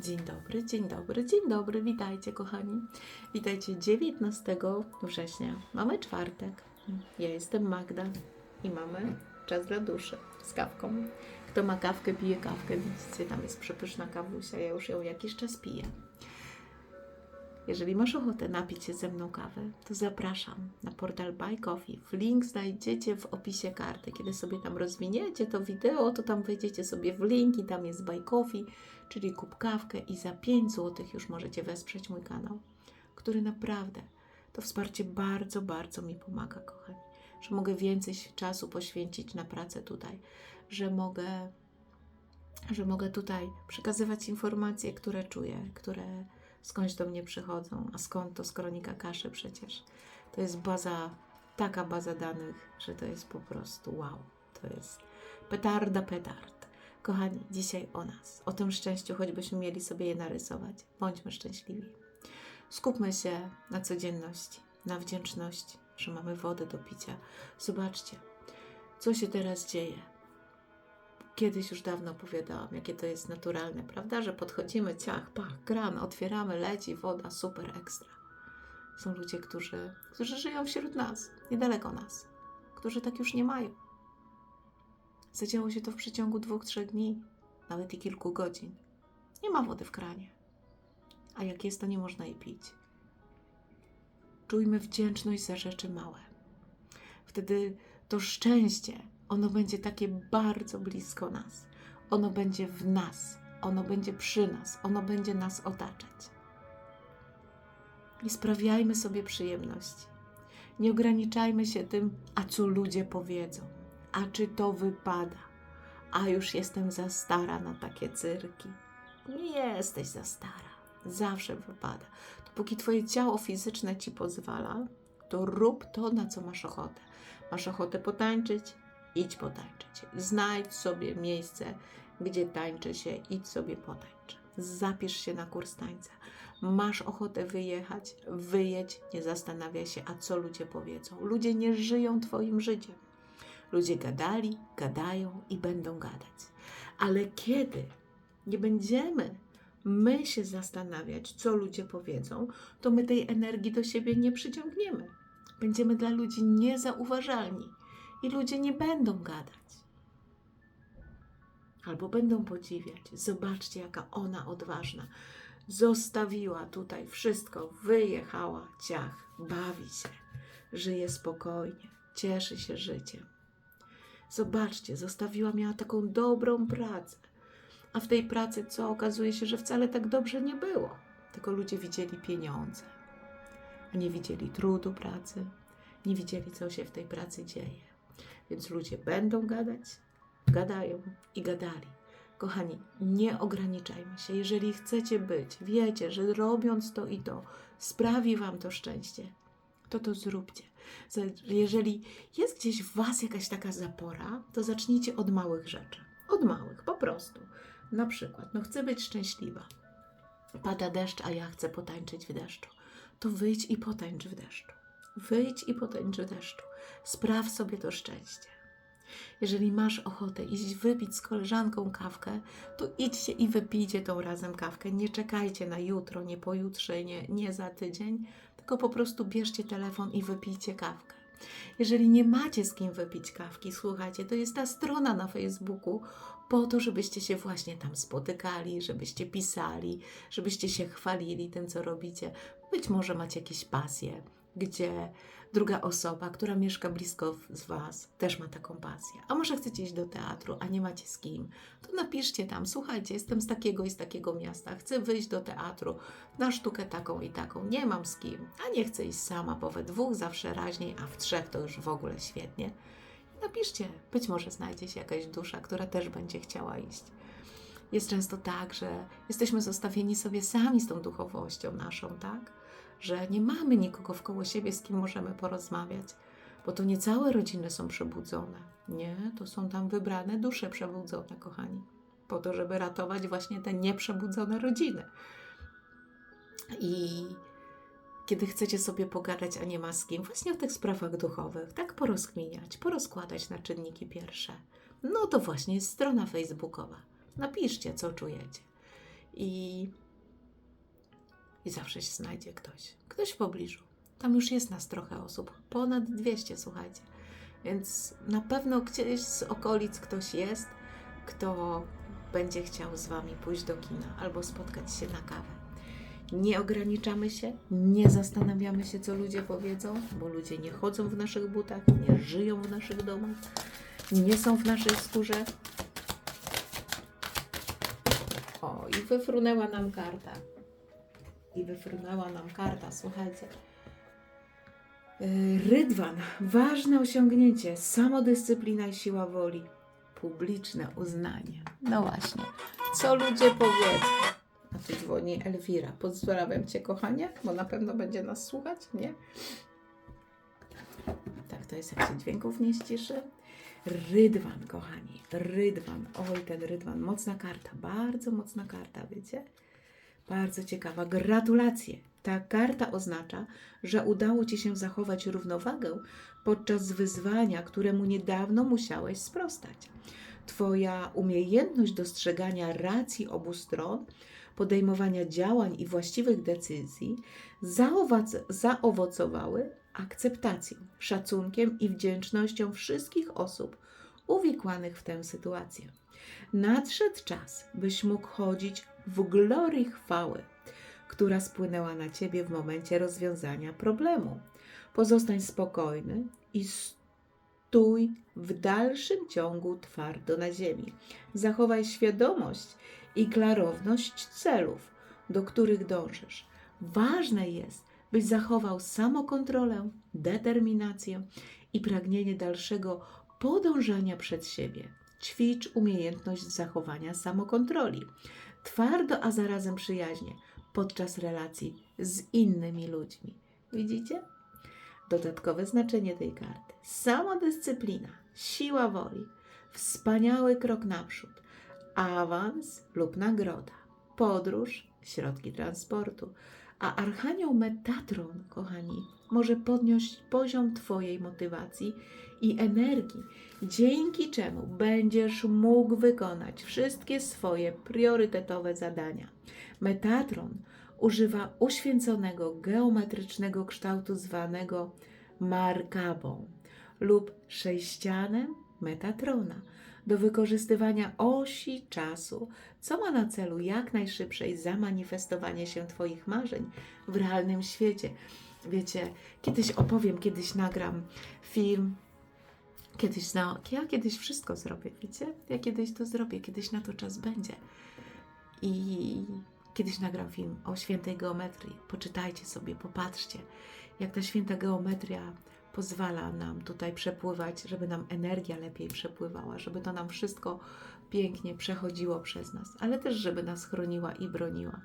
Dzień dobry, dzień dobry, dzień dobry, witajcie kochani. Witajcie 19 września. Mamy czwartek. Ja jestem Magda i mamy czas dla duszy z kawką. Kto ma kawkę, pije kawkę. Widzicie, tam jest przepyszna kawusia, ja już ją jakiś czas piję. Jeżeli masz ochotę napić się ze mną kawy, to zapraszam na portal Buy Coffee. Link znajdziecie w opisie karty. Kiedy sobie tam rozwiniecie to wideo, to tam wejdziecie sobie w link i tam jest Buy Coffee, czyli kup kawkę i za 5 zł już możecie wesprzeć mój kanał, który naprawdę to wsparcie bardzo, bardzo mi pomaga, kochani. Że mogę więcej czasu poświęcić na pracę tutaj, że mogę, że mogę tutaj przekazywać informacje, które czuję, które skądś do mnie przychodzą. A skąd to z kronika kaszy przecież? To jest baza, taka baza danych, że to jest po prostu wow. To jest petarda petard. Kochani, dzisiaj o nas, o tym szczęściu, choćbyśmy mieli sobie je narysować. Bądźmy szczęśliwi. Skupmy się na codzienności, na wdzięczności, że mamy wodę do picia. Zobaczcie, co się teraz dzieje. Kiedyś już dawno opowiadałam, jakie to jest naturalne, prawda? Że podchodzimy, ciach, pach, kran, otwieramy, leci woda, super ekstra. Są ludzie, którzy, którzy żyją wśród nas, niedaleko nas, którzy tak już nie mają. Zadziało się to w przeciągu dwóch, trzech dni, nawet i kilku godzin. Nie ma wody w kranie. A jak jest, to nie można jej pić. Czujmy wdzięczność za rzeczy małe. Wtedy to szczęście, ono będzie takie bardzo blisko nas. Ono będzie w nas, ono będzie przy nas, ono będzie nas otaczać. I sprawiajmy sobie przyjemności. Nie ograniczajmy się tym, a co ludzie powiedzą, a czy to wypada, a już jestem za stara na takie cyrki. Nie jesteś za stara, zawsze wypada. Dopóki Twoje ciało fizyczne ci pozwala, to rób to, na co masz ochotę. Masz ochotę potańczyć? Idź potańczyć. Znajdź sobie miejsce, gdzie tańczy się, idź sobie potańcz. Zapisz się na kurs tańca. Masz ochotę wyjechać? Wyjedź, nie zastanawiaj się, a co ludzie powiedzą. Ludzie nie żyją Twoim życiem. Ludzie gadali, gadają i będą gadać. Ale kiedy nie będziemy my się zastanawiać, co ludzie powiedzą, to my tej energii do siebie nie przyciągniemy. Będziemy dla ludzi niezauważalni i ludzie nie będą gadać. Albo będą podziwiać. Zobaczcie, jaka ona odważna. Zostawiła tutaj wszystko, wyjechała, ciach, bawi się, żyje spokojnie, cieszy się życiem. Zobaczcie, zostawiła, miała taką dobrą pracę. A w tej pracy co? Okazuje się, że wcale tak dobrze nie było. Tylko ludzie widzieli pieniądze, a nie widzieli trudu pracy, nie widzieli, co się w tej pracy dzieje. Więc ludzie będą gadać, gadają i gadali. Kochani, nie ograniczajmy się. Jeżeli chcecie być, wiecie, że robiąc to i to sprawi Wam to szczęście, to to zróbcie. Jeżeli jest gdzieś w Was jakaś taka zapora, to zacznijcie od małych rzeczy. Od małych, po prostu. Na przykład, no chcę być szczęśliwa. Pada deszcz, a ja chcę potańczyć w deszczu. To wyjdź i potańcz w deszczu. Wyjdź i potańcz w deszczu. Spraw sobie to szczęście. Jeżeli masz ochotę iść wypić z koleżanką kawkę, to idźcie i wypijcie tą razem kawkę. Nie czekajcie na jutro, nie pojutrze, nie, nie za tydzień, tylko po prostu bierzcie telefon i wypijcie kawkę. Jeżeli nie macie z kim wypić kawki, słuchajcie, to jest ta strona na Facebooku po to, żebyście się właśnie tam spotykali, żebyście pisali, żebyście się chwalili tym, co robicie. Być może macie jakieś pasje, gdzie druga osoba, która mieszka blisko z Was, też ma taką pasję. A może chcecie iść do teatru, a nie macie z kim, to napiszcie tam, słuchajcie, jestem z takiego i z takiego miasta, chcę wyjść do teatru na sztukę taką i taką, nie mam z kim, a nie chcę iść sama, bo we dwóch zawsze raźniej, a w trzech to już w ogóle świetnie. Napiszcie, być może znajdzie się jakaś dusza, która też będzie chciała iść. Jest często tak, że jesteśmy zostawieni sobie sami z tą duchowością naszą, tak? Że nie mamy nikogo wkoło siebie, z kim możemy porozmawiać, bo to nie całe rodziny są przebudzone. Nie, to są tam wybrane dusze przebudzone, kochani, po to, żeby ratować właśnie te nieprzebudzone rodziny. I kiedy chcecie sobie pogadać, a nie ma z kim, właśnie o tych sprawach duchowych, tak porozkminiać, porozkładać na czynniki pierwsze, no to właśnie jest strona facebookowa. Napiszcie, co czujecie. i, i zawsze się znajdzie ktoś, ktoś w pobliżu. Tam już jest nas trochę osób, ponad 200, słuchajcie. Więc na pewno gdzieś z okolic ktoś jest, kto będzie chciał z Wami pójść do kina albo spotkać się na kawę. Nie ograniczamy się, nie zastanawiamy się, co ludzie powiedzą, bo ludzie nie chodzą w naszych butach, nie żyją w naszych domach, nie są w naszej skórze. O, i wyfrunęła nam karta. I wyfrunęła nam karta, słuchajcie. Yy, Rydwan, ważne osiągnięcie, samodyscyplina i siła woli, publiczne uznanie. No właśnie, co ludzie powiedzą? A tu dzwoni Elwira. Pozdrawiam Cię, kochanie, bo na pewno będzie nas słuchać, nie? Tak, to jest jak się dźwięków nie ściszy. Rydwan, kochani, Rydwan. Oj, ten Rydwan, mocna karta, bardzo mocna karta, wiecie? Bardzo ciekawa. Gratulacje. Ta karta oznacza, że udało Ci się zachować równowagę podczas wyzwania, któremu niedawno musiałeś sprostać. Twoja umiejętność dostrzegania racji obu stron, podejmowania działań i właściwych decyzji zaowac- zaowocowały akceptacją, szacunkiem i wdzięcznością wszystkich osób uwikłanych w tę sytuację. Nadszedł czas, byś mógł chodzić w glorii chwały, która spłynęła na ciebie w momencie rozwiązania problemu. Pozostań spokojny i stój w dalszym ciągu twardo na ziemi. Zachowaj świadomość i klarowność celów, do których dążysz. Ważne jest, byś zachował samokontrolę, determinację i pragnienie dalszego podążania przed siebie. Ćwicz umiejętność zachowania samokontroli. Twardo, a zarazem przyjaźnie podczas relacji z innymi ludźmi. Widzicie? Dodatkowe znaczenie tej karty. Samodyscyplina, siła woli, wspaniały krok naprzód, awans lub nagroda, podróż, środki transportu, a Archanioł Metatron, kochani, może podnieść poziom Twojej motywacji i energii, dzięki czemu będziesz mógł wykonać wszystkie swoje priorytetowe zadania. Metatron używa uświęconego geometrycznego kształtu zwanego markabą lub sześcianem Metatrona do wykorzystywania osi czasu, co ma na celu jak najszybsze zamanifestowanie się Twoich marzeń w realnym świecie. Wiecie, kiedyś opowiem, kiedyś nagram film, kiedyś, no, ja kiedyś wszystko zrobię, wiecie? Ja kiedyś to zrobię, kiedyś na to czas będzie. I kiedyś nagram film o świętej geometrii. Poczytajcie sobie, popatrzcie, jak ta święta geometria pozwala nam tutaj przepływać, żeby nam energia lepiej przepływała, żeby to nam wszystko pięknie przechodziło przez nas, ale też, żeby nas chroniła i broniła.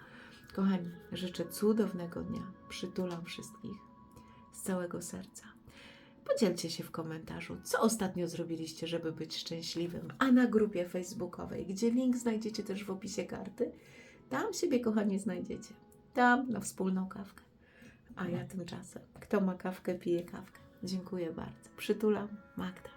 Kochani, życzę cudownego dnia. Przytulam wszystkich z całego serca. Podzielcie się w komentarzu, co ostatnio zrobiliście, żeby być szczęśliwym, a na grupie facebookowej, gdzie link znajdziecie też w opisie karty, tam siebie, kochani, znajdziecie. Tam na wspólną kawkę. A ja tymczasem, kto ma kawkę, pije kawkę. Dziękuję bardzo. Przytulam, Magda.